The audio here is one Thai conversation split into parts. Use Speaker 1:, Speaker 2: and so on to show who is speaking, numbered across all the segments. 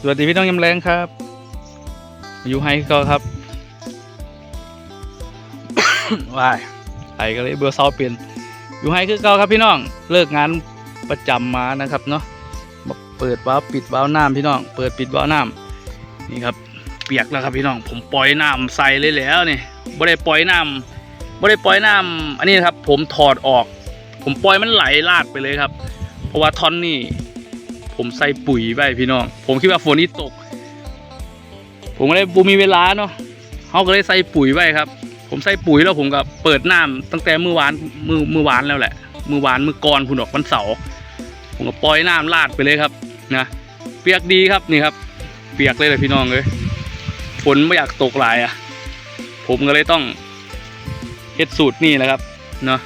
Speaker 1: สวัสดีพี่น้องยำแรงครับ อยู่ให้ก็ครับวายไปก็เลยเบื่อเศร้าเปลี่ยน อยู่ให้คือเก่าครับพี่น้อง เลิกงานประจำมานะครับเนาะมาเปิดวาล์วปิดวาล์วน้ำพี่น้อง เปิดปิดวาล์วน้ำนี่ครับ เปียกแล้วครับพี่น้อง ผมปล่อยน้ำใส่เลยแล้วนี่บ่ได้ปล่อยน้ำบ่ได้ปล่อยน้ำอันนี้นะครับ ผมถอดออก ผมปล่อยมันไหลลาดไปเลยครับ เพราะว่าท่อนนี่ ผมใส่ปุ๋ยไปพี่น้อง ผมคิดว่าฝนนี่ตก ผมก็เลยบูมีเวลาเนาะเขาก็เลยใส่ปุ๋ยไว้ครับ ผมใส่ปุ๋ยแล้วผมก็เปิดน้ำตั้งแต่มื่อวานมือมือวานแล้วแหละมือวานมือก่อนคุณออกวันเสาร์ผมก็ปล่อยน้ำลาดไปเลยครับนะเปียกดีครับนี่ครับ เปียกเลยเลยพี่น้องเลยฝนไม่อยากตกหลายอะ ผมก็เลยต้องเฮ็ดสูตรนี่แหละครับเนาะ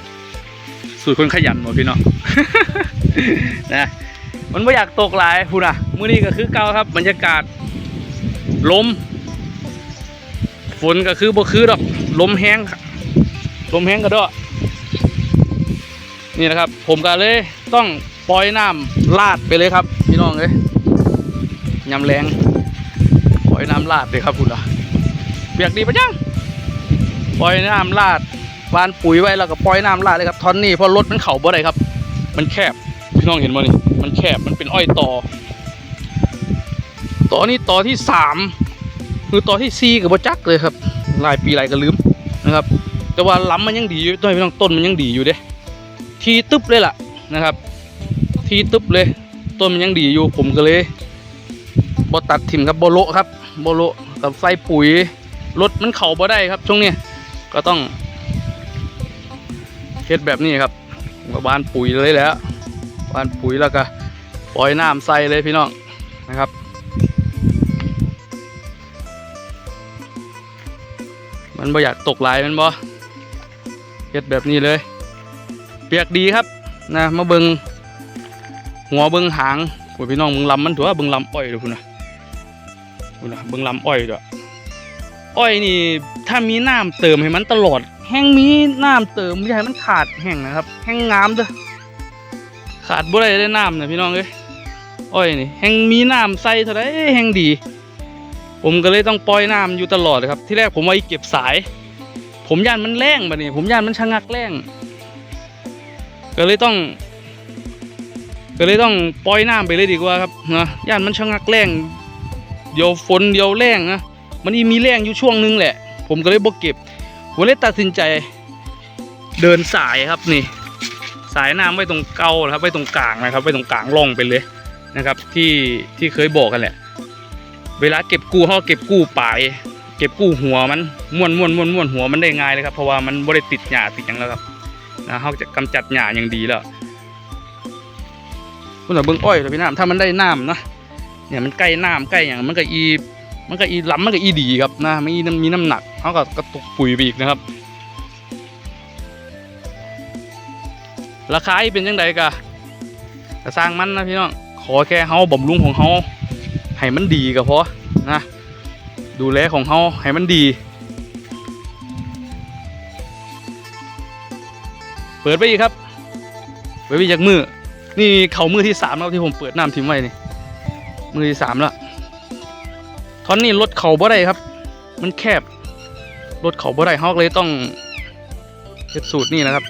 Speaker 1: สูตรคนขยันหมดพี่น้องนะ มันไม่อยากตกหลายพูดนะมื้อนี้ก็คือเก่าครับ บรรยากาศลม ฝนก็คือบ่คือดอกลมแห้งครับลมแห้งก็ดอนี่นะครับ ผมก็เลยต้องปล่อยน้ำลาดไปเลยครับ พี่น้องเลยยำแรงปล่อยน้ำลาดเลยครับคุณอะเปียกดีปะยังปล่อยน้ำลาดวานปุ๋ยไว้แล้วก็ปล่อยน้ำลาดเลยครับท่อนนี้เพราะรถมันเข่าบ่ได้ครับ มันแคบพี่น้องเห็นมั้ยนี่ มันแคบมันเป็นอ้อยต่อ ต่อนี้ต่อที่สามคือต่อที่สี่กับบจักเลยครับหลายปีหลายก็ลืมนะครับ แต่ว่าล้ำมันยังดีอยู่ต้นพี่น้องต้นมันยังดีอยู่เด้ทีตึ๊บเลยล่ะนะครับ ทีตึ๊บเลย ต้นมันยังดีอยู่ผมก็เลยบตัดถิ่มครับโบโลครับโบโลกับใส่ปุ๋ยรถมันเข่าบ่ได้ครับ ช่วงนี้ก็ต้องเฮ็ดแบบนี้ครับกบานปุ๋ยเลยแล้ว วานปุ๋ยแล้วก็ปล่อยน้ำใส่เลยพี่น้องนะครับ มันบ่อยากตกหลายมันบ่เฮ็ดแบบนี้เลย เปียกดีครับนะมาเบิงหัวเบิงหางโอ้ยพี่น้องเบิงลำมันถือว่าเบิงลำอ้อยเดูพุ่นะพุ่นะเบิงลำอ้อยด้วยอ้อยนี่ถ้ามีน้ำเติมให้มันตลอด แห้งมีน้ำเติมไม่ให้มันขาดแห้งนะครับ แห้งงามเด้อ ขาดบ่ได้ได้น้ำนะพี่น้องเอ้ยอ้อยนี่แห้งมีน้ำใส่เท่าไรแห้งดี ผมก็เลยต้องปล่อยน้ำอยู่ตลอดครับ ที่แรกผมไว้เก็บสาย ผมย่านมันแรงบะนี่ผมย่านมันชะงักแรงก็เลยต้อง ก็เลยต้องปล่อยน้ำไปเลยดีกว่าครับนะย่านมันชะงักแรงเดี๋ยวฝนเดี๋ยวแรงนะมันอีมีแรงอยู่ช่วงนึงแหละ ผมก็เลยบ่เก็บผมเลยตัดสินใจเดินสายครับนี่ สายน้ำไว้ตรงเกานะครับไว้ตรงกลางนะครับไว้ตรงกลางร่องไปเลยนะครับ ที่ที่เคยบอกกันแหละ เวลาเก็บกู้เขาเก็บกู้ปลายเก็บกู้หัวมันม้วนม้วนม้วนม้วนหัวมันได้ง่ายเลยครับเพราะว่ามันไม่ได้ติดหญ้าติดอย่างแล้วครับนะเขาจะกำจัดหญ้าอย่างดีแล้วคุณเอาเบิ้งอ้อยเลยพี่น้ำถ้ามันได้น้ำนะเนี่ยมันใกล้น้ำใกล้อย่างมันก็อีมันก็อีล้ำมันก็อีดีครับนะมีน้ำมีน้ำหนักเขาก็กระตุกปุ๋ยไปอีกนะครับ ราคาเป็นยังไงกะกะสร้างมันนะพี่น้องขอแค่เฮาบำรุงของเฮาให้มันดีก็พอนะ ดูแลของเฮาให้มันดี เปิดไปอีกครับเปิดไปจากมือนี่เขามือที่สามแล้วที่ผมเปิดน้ำทิ้งไว้นี่มือที่สามแล้วท่อนนี้รถเขาบ่ได้ครับ มันแคบรถเขาบ่ได้ฮาก็เลยต้องเฮ็ดสูตรนี่นะครับ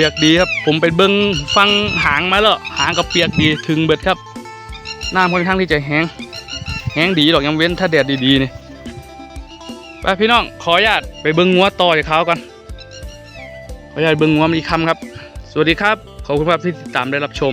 Speaker 1: ปียกดีครับผมไปเบิ้งฟังหางมาแล้วหางกับเปียกดีถึงเบิดครับน้ำค่อนข้างที่จะแห้งแห้งดีดอกยังเว้นถ้าแดดดีๆนี่ไปพี่น้องขออนุญาตไปเบิ้งงัวต่อจากเขาก่อนขออนุญาตเบิ้งงัวงอีกคำครับ สวัสดีครับขอบคุณครับที่ติดตามได้รับชม